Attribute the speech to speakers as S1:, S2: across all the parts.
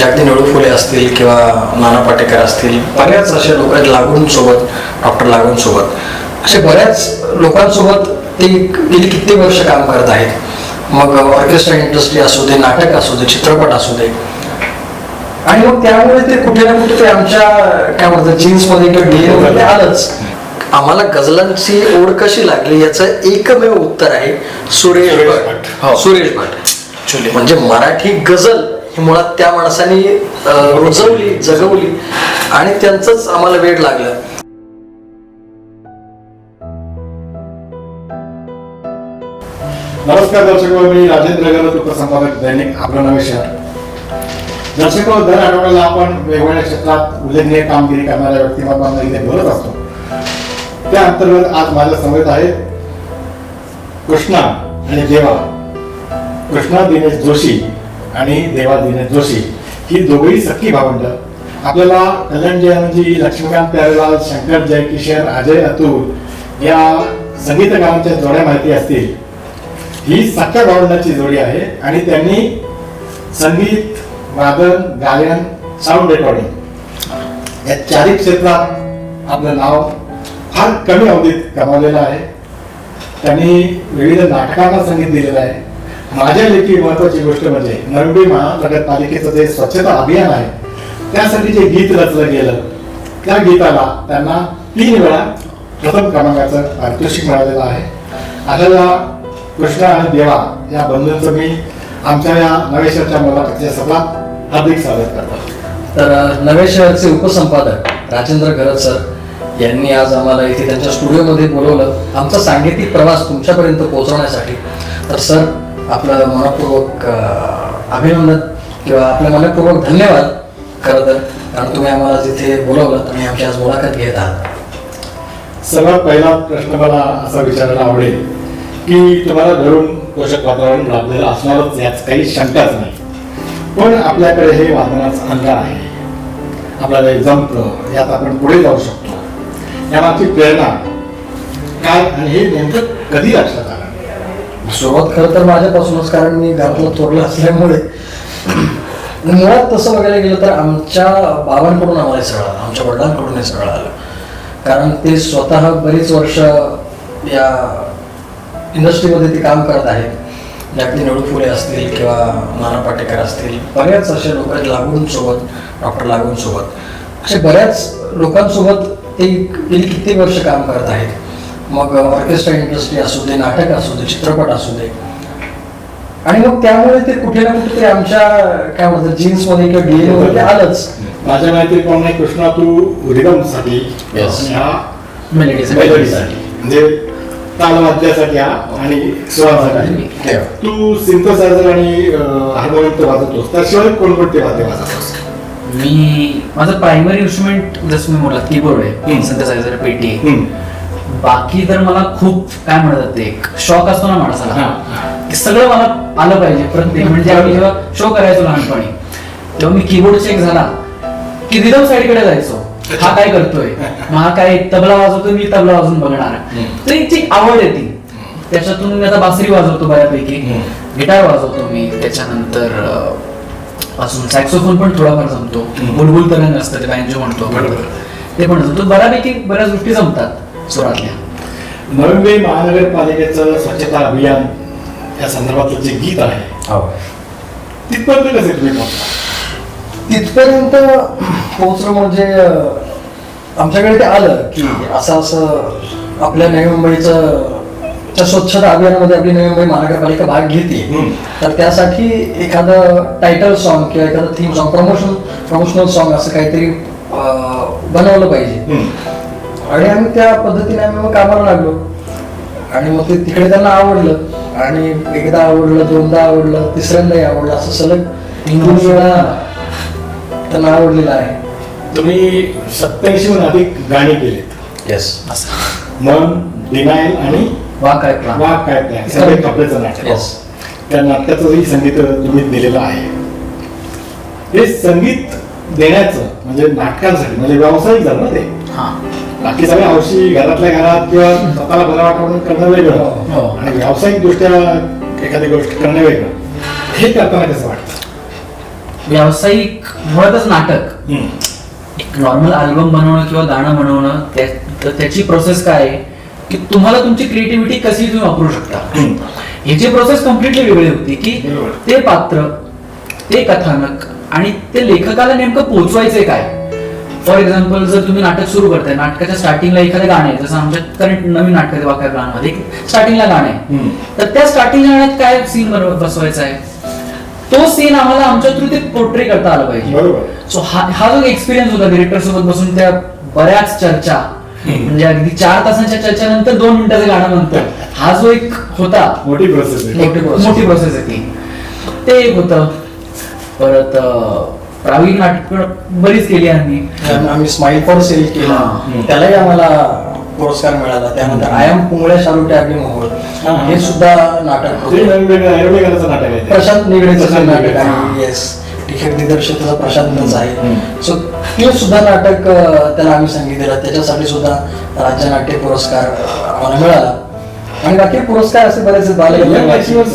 S1: जागती निळू फुले असतील किंवा नाना पाटेकर असतील बऱ्याच असे लोक आहेत लागून सोबत डॉक्टर लागून सोबत. असे बऱ्याच लोकांसोबत ते गेली कित्येक वर्ष काम करत आहेत. मग ऑर्केस्ट्रा इंडस्ट्री असू दे नाटक असू दे चित्रपट असू दे. आणि मग त्यामुळे ते कुठे ना कुठे ते आमच्या काय म्हणतात जीन्समध्ये किंवा DNA मध्ये ते आलंच. आम्हाला गझलांची ओढ कशी लागली याचं एकमेव उत्तर आहे सुरेश भट. हो. सुरेश भट. म्हणजे मराठी गझल मुळात त्या माणसाने रुजवली जगवली आणि त्यांचंच आम्हाला वेळ लागला.
S2: नमस्कार दर्शक मी राजेंद्र गरज उपसंपादक दैनिक आपलं नवे शहर. दर्शक दर आठवड्याला आपण वेगवेगळ्या क्षेत्रात उल्लेखनीय कामगिरी करणाऱ्या व्यक्तिमत्वांना इथे बोलत असतो. त्या अंतर्गत आज माझ्या समवेत आहेत कृष्णा आणि देवा. कृष्णा दिनेश जोशी. आणि देवा दिनेश जोशी. ही दोघेही सख्खी भावंड. आपल्याला कल्याण जयंती लक्ष्मीकांत प्यारेलाल शंकर जयकिशन अजय अतुल या संगीतकारांच्या जोड्या माहिती असतील. ही सख्या भावंडाची जोडी आहे आणि त्यांनी संगीत वादन गायन साऊंड रेकॉर्डिंग या चारही क्षेत्रात आपलं नाव फार कमी अवधीत कमावलेलं आहे. त्यांनी विविध नाटकांना संगीत दिलेलं आहे. माझ्या लेखी महत्वाची गोष्ट म्हणजे नरवडी महानगरपालिकेचं जे स्वच्छता अभियान आहे त्यासाठी जे गीत रचलं गेलं त्या गीताला त्यांना तीन वेळा प्रथम क्रमांकाचं पारितोषिक मिळालेलं आहे. आपल्याला कृष्णा आणि देवा या बंधूंचं मी आमच्या या नवेश्वरच्या मुलाखतीच्या सत्रात हार्दिक स्वागत करतो.
S1: तर नवेश्वरचे उपसंपादक राजेंद्र गरज सर यांनी आज आम्हाला इथे त्यांच्या स्टुडिओमध्ये बोलवलं. आमचा सांगीतिक प्रवास तुमच्यापर्यंत पोहोचवण्यासाठी. तर सर आपलं मनपूर्वक अभिनंदन किंवा आपलं मनपूर्वक धन्यवाद खरं तर कारण तुम्ही आम्हाला जिथे बोलवलं आणि आमची आज मुलाखत घेत आहात.
S2: सर्वात पहिला प्रश्न मला असा विचारायला आवडेल की तुम्हाला धरून पोषक वातावरण लाभलेलं असणारच यात काही शंकाच नाही. पण आपल्याकडे हे वादनाचं अंगार आहे. आपल्याला जमतं यात आपण पुढे जाऊ शकतो. यामागची प्रेरणा काय आणि हे नेमकं कधी लक्षात आलं?
S1: सुरुवात खरं तर माझ्यापासूनच कारण मी घरातलं थोरलं असल्यामुळे. मुळात तसं बघायला गेलं तर आमच्या बाबांकडून आम्हाला सगळं आलं आमच्या वडिलांकडून हे सगळं आलं. कारण ते स्वतः बरीच वर्ष या इंडस्ट्रीमध्ये ते काम करत आहेत. जागती निळू फुले असतील किंवा नाना पाटेकर असतील बऱ्याच असे लोक लागूंसोबत डॉक्टर लागूंसोबत असे बऱ्याच लोकांसोबत ते गेली कित्येक वर्ष काम करत आहेत. मग ऑर्केस्ट्रा इंडस्ट्री असू दे नाटक असू दे चित्रपट असू दे. आणि मग त्यामुळे ते कुठे ना कुठे आमच्या काय म्हणतात जीन्समध्ये किंवा डीएनए मध्ये आलंच.
S2: माझ्या माहिती प्रमाणे कृष्णा तू रिदमसाठी हा
S1: मेलोडीसाठी.
S2: म्हणजे तालवाद्यासाठी हा आणि सुरासाठी. तू सिंथसायझर आणि हार्मोनियम तर वाजवतोस. त्याशिवाय कोणकोणते वाद्य वाजवतोस?
S3: मी माझं प्रायमरी इन्स्ट्रुमेंट जसं मी म्हटलं कीबोर्ड आहे. सिंथेसायझर पेटी. बाकी तर मला खूप काय म्हणतात एक शॉक असतो ना माणसाला. की सगळं मला आलं पाहिजे प्रत्येक म्हणजे आम्ही जेव्हा शो करायचो लहानपणी तेव्हा मी कीबोर्ड चेक झाला की रिदम साईडकडे जायचो. हा काय करतोय? मग हा काय तबला वाजवतोय मी तबला वाजवून बघणार. तर एक ती आवड येते. त्याच्यातून मी आता बासरी वाजवतो बऱ्यापैकी. गिटार वाजवतो मी. त्याच्यानंतर अजून सॅक्सोफोन पण थोडाफार जमतो. बुलबुल तरंग असतं ते बँजो म्हणतो. ते पण जमतो. बऱ्यापैकी बऱ्याच गोष्टी जमतात. सुरातल्या
S2: नवी मुंबई महानगरपालिकेचं स्वच्छता अभियान या संदर्भातलं जे गीत आहे तिथपर्यंत कसे तुम्ही पोहोचला?
S1: तिथपर्यंत पोहोचणं म्हणजे आमच्याकडे ते आलं की असं असं आपल्या नवी मुंबईचं च्या स्वच्छता अभियानामध्ये आपली नवी मुंबई महानगरपालिका भाग घेते. तर त्यासाठी एखादं टायटल सॉन्ग किंवा एखादं theme song promotion promotional song असं काहीतरी बनवलं पाहिजे. आणि आम्ही त्या पद्धतीने आम्ही मग कामाला लागलो. आणि मग ते तिकडे त्यांना आवडलं. आणि एकदा आवडलं दोनदा आवडलं तिसऱ्यांदाही आवडलं. असं सलग तीन वेळा त्यांना आवडलेलं आहे.
S2: तुम्ही सत्याऐंशीहून अधिक गाणी केलीत.
S1: येस
S3: असं
S2: मन डिनायल आणि
S3: वा काय प्लान
S2: वाघ काय प्लॅन सगळे कपड्याचं नाटक.
S1: Yes.
S2: त्या नाटकाचंही संगीत तुम्ही दिलेलं आहे. हे संगीत देण्याचं म्हणजे नाटकांसाठी म्हणजे व्यावसायिक झालं ना ते?
S3: हा.
S2: बाकी सगळ्या हौशी घरातल्या घरात किंवा स्वतःला बरं वाटून करणं
S3: हो.
S2: वेगळं आणि व्यावसायिक दृष्ट्या एखादी गोष्ट करणं वेगळं हे करताना कसं वाटतं
S3: व्यावसायिक मुळातच नाटक. एक नॉर्मल अल्बम बनवणं किंवा गाणं बनवणं तर त्याची प्रोसेस काय आहे की तुम्हाला तुमची क्रिएटिव्हिटी कशी तुम्ही वापरू शकता. ह्याची प्रोसेस कम्प्लिटली वेगळी होती की. ते पात्र ते कथानक आणि ते लेखकाला नेमकं पोहोचवायचंय काय फॉर एक्झाम्पल जर तुम्ही नाटक सुरू करताय नाटकाच्या स्टार्टिंगला एखादं गाणं आहे जसं आमच्या करंट नवीन नाटक आहे वाक्या गाण्यामध्ये स्टार्टिंगला गाणं आहे. तर त्या स्टार्टिंग गाण्यात काय सीन बसवायचा आहे? तो सीन आम्हाला आमच्या थ्रू ते पोर्ट्रे करता आलं पाहिजे. सो हा हा जो एक्सपिरियन्स होता डिरेक्टर सोबत बसून त्या बऱ्याच चर्चा म्हणजे अगदी चार तासांच्या चर्चेनंतर दोन मिनिटाचं गाणं म्हणतो हा जो एक होता
S2: मोठी प्रोसेस.
S1: मोठी
S3: प्रोसेस आहे ती ते एक होतं. परत प्राविक नाटक बरीच केली आम्ही
S1: आम्ही स्माइल फॉर सेल केला
S3: हा.
S1: त्यालाही आम्हाला पुरस्कार मिळाला त्यानंतर आय एम पुंगळ्या शालुटे अग्नी मोहोळ
S2: हा.
S1: हे सुद्धा नाटक होतं
S2: वेगवेगळं आयुर्वेदाचं नाटक आहे ते.
S1: प्रशांत निगडेचं
S2: प्रशांत
S1: नाटक
S2: निगडे.
S1: आहे येस दिग्दर्शकाचा प्रशांतच आहे. सो ते सुद्धा नाटक अं, त्याला आम्ही संगीत दिलं त्याच्यासाठी सुद्धा राज्य नाट्य पुरस्कार अं, आम्हाला मिळाला आणि बाकी पुरस्कार असे बरेच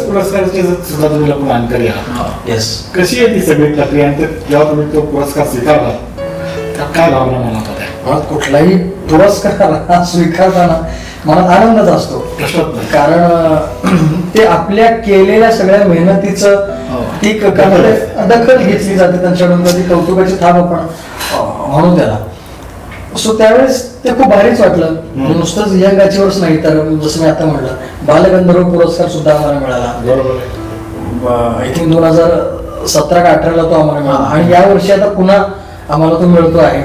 S2: पुरस्काराचे सुद्धा तुम्ही लोक मानकरी आहात
S1: येस
S2: कशी आहे ती सगळी प्रक्रिया? आणि ते जेव्हा तुम्ही तो पुरस्कार स्वीकारला तेव्हा काय भावना मनात होत्या?
S1: मला कुठलाही पुरस्कार स्वीकारताना मनात आनंदच असतो. कारण ते आपल्या केलेल्या सगळ्या मेहनतीचं
S3: हो.
S1: ती दखल घेतली जाते त्यांच्याकडून कधी कौतुकाची थाप आपण अं, म्हणू त्याला. सो त्यावेळेस ते खूप भारीच वाटलं. नुसतंच या गाचीवरच नाही तर जसं मी आता म्हणलं बालगंधर्व पुरस्कार सुद्धा आम्हाला मिळाला. आय थिंक दोन हजार सतरा का अठराला तो आम्हाला मिळाला. आणि या वर्षी आता पुन्हा आम्हाला तो मिळतो आहे.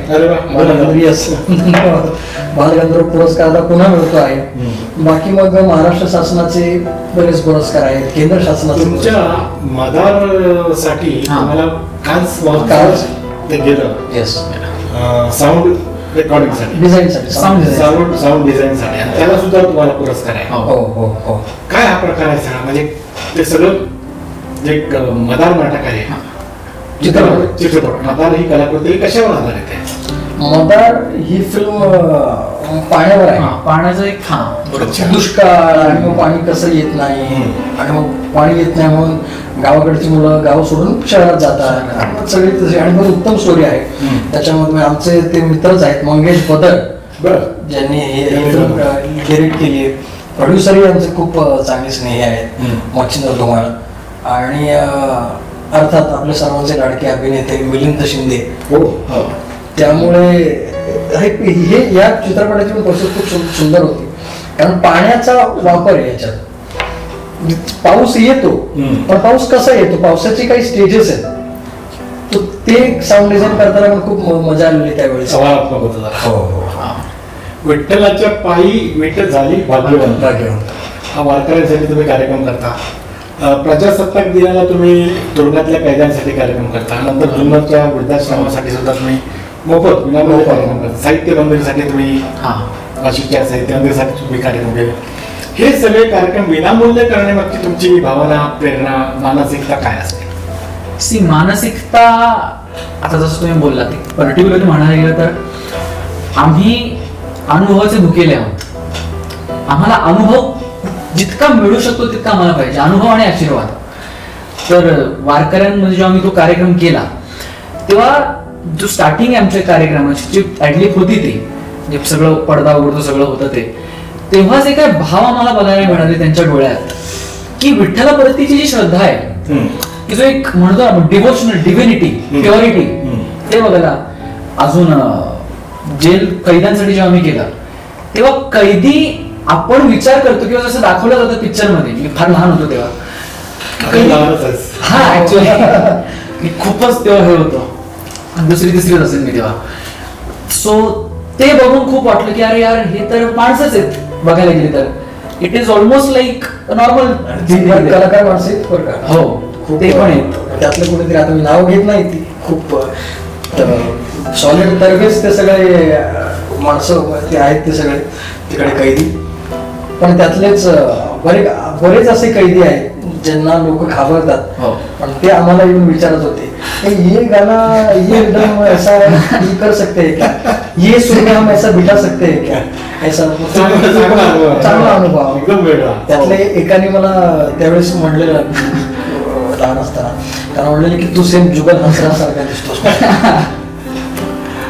S1: बालगंधर्व पुरस्कार आता पुन्हा मिळतो आहे. बाकी मग महाराष्ट्र शासनाचे बरेच पुरस्कार आहेत केंद्र शासनाचे
S2: तुमच्या मदारसाठी कान्स. ते गेलं.
S1: येस
S2: साऊंड रेकॉर्डिंगसाठी.
S1: डिझाईन साठी.
S3: Sound design.
S2: Sound sound design साठी. आणि त्याला सुद्धा तुम्हाला पुरस्कार आहे.
S3: हो.
S1: हो हो.
S2: काय हा प्रकार आहे सगळा म्हणजे ते सगळं जे मदार नाटक आहे.
S1: चित्रपट.
S2: चित्रपट. मदार ही कलाकृती कशावर आधारित आहे?
S1: मदार ही फिल्म पाण्यावर
S3: हा,
S1: आहे
S3: पाण्याचं एक हा
S2: अच्छा.
S1: दुष्काळ आणि मग पाणी कसं येत नाही. आणि मग पाणी येत नाही म्हणून गावाकडची मुलं गाव सोडून शहरात जातात. सगळी तशी आणि मग उत्तम स्टोरी आहे. त्याच्यामध्ये आमचे ते मित्रच आहेत मंगेश
S2: बरं.
S1: ज्यांनी हे डिरेक्ट केली आहे. प्रोड्युसरही आमचे खूप चांगले स्नेही आहेत. मच्छिंद्र धुमाळ. आणि अर्थात आपले सर्वांचे लाडके अभिनेते मिलिंद शिंदे.
S2: हो
S1: त्यामुळे हे हे या चित्रपटाची पण प्रोसेस खूप सुंदर होती. कारण पाण्याचा वापर याच्यात. पाऊस येतो. पण पाऊस कसा येतो? पावसाची काही स्टेजेस आहेत. तो ते साऊंड डिझाईन करताना पण खूप मजा आलेली त्यावेळेस.
S2: सवालात्मक होतं.
S1: हो हो.
S2: विठ्ठलाच्या पायी विठ्ठल झाली भाग्यवंत.
S1: भाग्यवंत.
S2: हा वारकऱ्यांसाठी तुम्ही कार्यक्रम करता. प्रजासत्ताक दिनाला तुम्ही तुरुंगातल्या कैद्यांसाठी कार्यक्रम करता. नंतर जुन्नरच्या वृद्धाश्रमासाठी सुद्धा तुम्ही मोफत विनामूल्य कार्यक्रम करता. साहित्य मंदिरसाठी तुम्ही
S3: हा.
S2: नाशिकच्या साहित्य मंदिरसाठी तुम्ही कार्यक्रम केले. हे सगळे कार्यक्रम विनामूल्य करण्यामागची तुमची भावना प्रेरणा मानसिकता काय असते?
S3: सी मानसिकता आता जसं तुम्ही बोलला पर्टिक्युलरली म्हणायला गेलं तर आम्ही अनुभवाचे भुकेले आहोत. आम्हाला अनुभव जितका मिळू शकतो तितका आम्हाला पाहिजे. अनुभव आणि आशीर्वाद. तर वारकऱ्यांमध्ये जेव्हा आम्ही तो कार्यक्रम केला तेव्हा जो स्टार्टिंग आमच्या कार्यक्रमाची जी ऍडलिप होती ती जे सगळं पडदा उघडतो सगळं होतं ते तेव्हा जे काय भाव आम्हाला बघायला मिळाले त्यांच्या डोळ्यात. की विठ्ठलाप्रतीची जी श्रद्धा आहे की जो एक म्हणतो आपण डिव्होशनल डिव्हिनिटी. प्युरिटी. ते बघायला अजून जेल कैद्यांसाठी जेव्हा मी केलं तेव्हा कैदी आपण विचार करतो किंवा जसं दाखवलं जातं पिक्चरमध्ये मी फार लहान होतो तेव्हा. हा ऍक्च्युली खूपच तेव्हा हे होतं. दुसरी तिसरीच असेल मी तेव्हा. सो ते बघून खूप वाटलं की अरे यार हे तर माणसंच आहेत. बघायला गेले तर. It is almost like normal
S1: कलाकार माणसं आहेत बरं का?
S3: हो
S1: खूप
S3: ते पण आहेत.
S1: त्यातलं कुठेतरी आता मी नाव घेत नाही ती खूप सॉलिड तर्फेच ते सगळे माणसं ते आहेत ते सगळे तिकडे कैदी. पण त्यातलेच बरे बरेच असे कैदी आहेत. ज्यांना लोक घाबरतात.
S3: हो.
S1: पण ते आम्हाला येऊन विचारत होते. "ए, ये गाना ये एकदम ऐसा ये कर सकते हैं क्या ये सुर में हम ऐसा बिठा सकते हैं क्या ऐसा
S2: चांगला अनुभव. वेगळा.
S1: त्यातले एकाने मला त्यावेळेस म्हणलेलं लहान असताना. त्यांना म्हणलेले की तू सेम जुगल हंसरासारखा दिसतोस.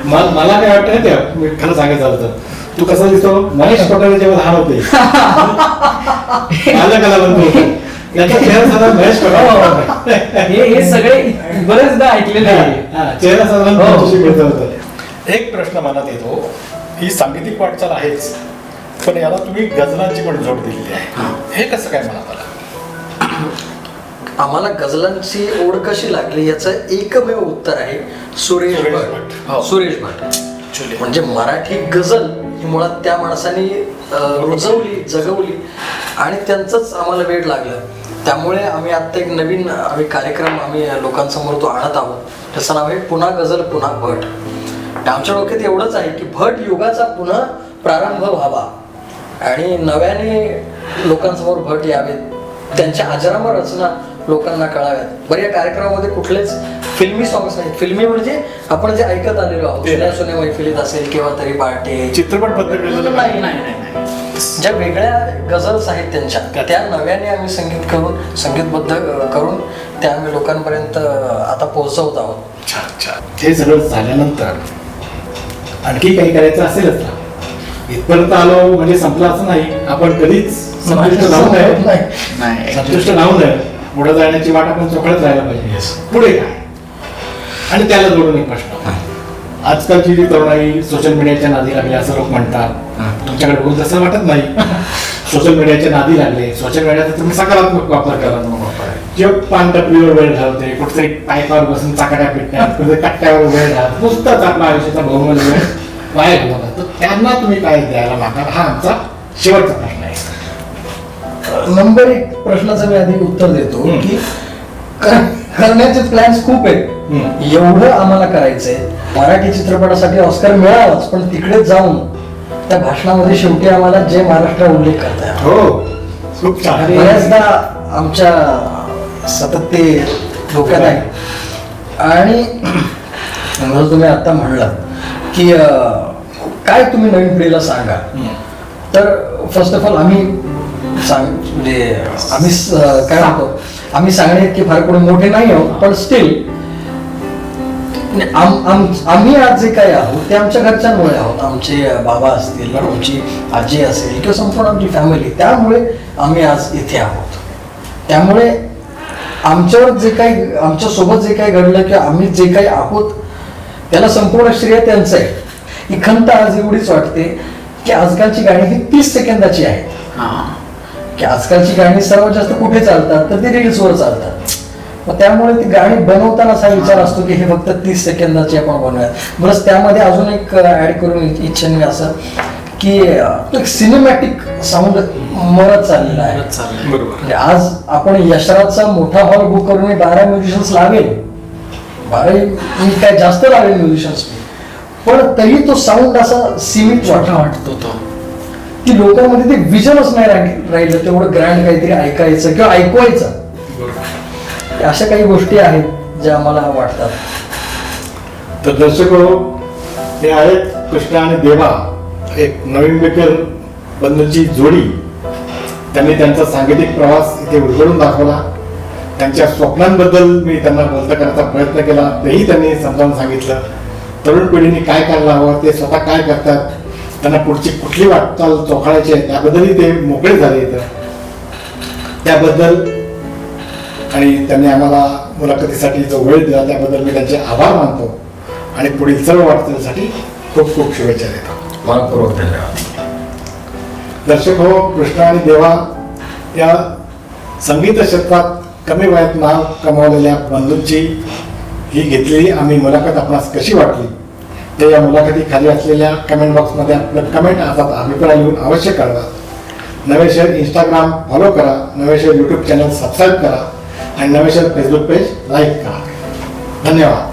S2: मला मला काय वाटतं ते खरं सांगायचं तर. तू कसं दिसतो? महेश कोठारे जेव्हा लहान होते. माझ्या कला बंद होते.
S3: हे. हे सगळे बरेचदा ऐकलेले आहे.
S2: हा, चेहरा साधारण
S3: हो.
S2: तुझ्याशी मिळत होतं. एक प्रश्न मनात येतो ही सांगीतिक वाटचाल आहेच पण याला तुम्ही गजलांची पण जोड दिलेली आहे. हे. कसं काय मनात आलं
S1: आम्हाला गझलांची ओढ कशी लागली याचं एकमेव उत्तर आहे सुरेश भट.
S2: हो.
S1: सुरेश भट. म्हणजे मराठी गझल ही मुळात त्या माणसाने रुजवली जगवली आणि त्यांचंच आम्हाला वेळ लागलं. त्यामुळे आम्ही आत्ता एक नवीन आम्ही कार्यक्रम आम्ही लोकांसमोर तो आणत आहोत. त्याचं नाव आहे पुन्हा गझल पुन्हा भट. आमच्या डोक्यात एवढंच आहे की भट युगाचा पुन्हा प्रारंभ व्हावा. आणि नव्याने लोकांसमोर भट यावेत. त्यांच्या अजरामर रचना लोकांना कळाव्यात. बरं या कार्यक्रमामध्ये कुठलेच फिल्मी सॉंग्स नाहीत. फिल्मी म्हणजे आपण जे ऐकत आलेलो आहोत.
S2: ते.
S1: जुन्या सोन्या मैफिलीत असेल किंवा तरी बाटे
S2: चित्रपट
S1: नाही नाही. ज्या वेगळ्या गझल्स आहेत त्यांच्या त्या नव्याने आम्ही संगीत करून संगीतबद्ध करून त्या आम्ही लोकांपर्यंत आता पोहोचवत आहोत.
S2: हे सगळं झाल्यानंतर आणखी काही करायचं असेलच ना? इथपर्यंत आलो म्हणजे संपलं असं नाही. आपण कधीच संतुष्ट राहू नये
S1: नाही.
S3: नाही.
S2: संतुष्ट राहू नये पुढे जाण्याची वाट आपण चोखळत राहायला पाहिजे. पुढे काय? आणि त्याला जोडून एक प्रश्न. आजकालची जी तरुणाई सोशल मीडियाच्या नादी लागली असं लोक म्हणतात. तुमच्याकडे बघून तसं वाटत नाही. सोशल मीडियाच्या नादी लागले. सोशल मीडियाचा तुम्ही सकारात्मक वापर करा जे पान टपरीवर वेळ घालवते कुठतरी पायपावर बसून चाकाट्या पिटण्यात कुठे कट्ट्यावर वेळ घालत नुसताच आपला आयुष्याचा बहुमूल्य वेळ वाया घालवतात. तर त्यांना तुम्ही काय द्यायला मागा हा आमचा शेवटचा प्रश्न आहे.
S1: नंबर एक प्रश्नाचं मी आधी उत्तर देतो. की कर- करण्याचे प्लॅन्स खूप आहेत. एवढं आम्हाला करायचंय. मराठी चित्रपटासाठी ऑस्कर मिळालाच पण तिकडे जाऊन त्या भाषणामध्ये शेवटी आम्हाला जय महाराष्ट्र उल्लेख करता येणार.
S2: हो खूप छान.
S1: बऱ्याचदा आमच्या सतत ते डोक्यात आहे. आणि तुम्ही आता म्हणलात की काय तुम्ही नवीन पिढीला सांगा? तर फर्स्ट ऑफ ऑल आम्ही सांग म्हणजे आम्ही काय म्हणतो? आम्ही सांगणे की फार कोणी मोठे नाही आहोत पण स्टील आम आम आम्ही आज जे काही आहोत ते आमच्या घरच्यांमुळे आहोत. आमचे बाबा असतील आमची आजी असेल किंवा संपूर्ण आमची फॅमिली त्यामुळे आम्ही आज इथे आहोत. त्यामुळे आमच्यावर जे काही आमच्यासोबत जे काही घडलं किंवा आम्ही जे काही आहोत त्याला संपूर्ण श्रेय त्यांचं आहे. ही खंत आज एवढीच वाटते की आजकालची गाणी ही तीस सेकंदाची आहेत.
S3: हा.
S1: की आजकालची गाणी सर्वात जास्त कुठे चालतात? तर ती रील्सवर चालतात. मग त्यामुळे ती गाणी बनवताना असा विचार असतो की हे फक्त तीस सेकंदाची आपण बनवूयात बरंच त्यामध्ये अजून एक ऍड करून इ- इच्छेन मी असं की एक सिनेमॅटिक साऊंड मरत चाललेला आहे.
S2: बरोबर.
S1: म्हणजे आज आपण यशराजचा मोठा हॉल बुक करून बारा म्युझिशियन्स लावेल. बारा मी काय जास्त लावेल म्युझिशियन्स पण तरी तो साऊंड असा सीमित
S3: छोटा
S1: वाटतो.
S3: तो
S1: की लोकांमध्ये ते विजनच नाही राहि- राहिलं. तेवढं ग्रँड काहीतरी ऐकायचं किंवा ऐकवायचं. अशा काही गोष्टी आहेत ज्या आम्हाला वाटतात.
S2: तर दर्शक हे आहेत कृष्ण आणि देवा एक नवीन बेकर बंधूची जोडी. त्यांनी त्यांचा सांगीतिक प्रवास इथे उलगडून दाखवला. त्यांच्या स्वप्नांबद्दल मी त्यांना बोलता करण्याचा प्रयत्न केला तेही त्यांनी समजावून सांगितलं. तरुण पिढीने काय करायला हवं ते स्वतः काय करतात? त्यांना पुढची कुठली वाटचाल चोखाळायची आहे त्याबद्दलही ते मोकळे झाले इथं. त्याबद्दल आणि त्यांनी आम्हाला मुलाखतीसाठी जो वेळ दिला त्याबद्दल मी त्यांचे आभार मानतो. आणि पुढील सर्व वाटचालीसाठी खूप खूप शुभेच्छा देतो.
S1: मनपूर्वक धन्यवाद.
S2: दर्शक हो कृष्ण आणि देवा या संगीत क्षेत्रात कमी वयात नाव कमावलेल्या बंधूंची ही घेतलेली आम्ही मुलाखत आपणास कशी वाटली? ते या मुलाखती खाली असलेल्या कमेंट बॉक्समध्ये आपलं कमेंट अर्थात अभिप्राय लिहून अवश्य कळवा. नवे इंस्टाग्राम फॉलो करा. नवे यूट्यूब चॅनल सबस्क्राईब करा. आणि नवे शहर फेसबुक पेज लाईक करा. धन्यवाद.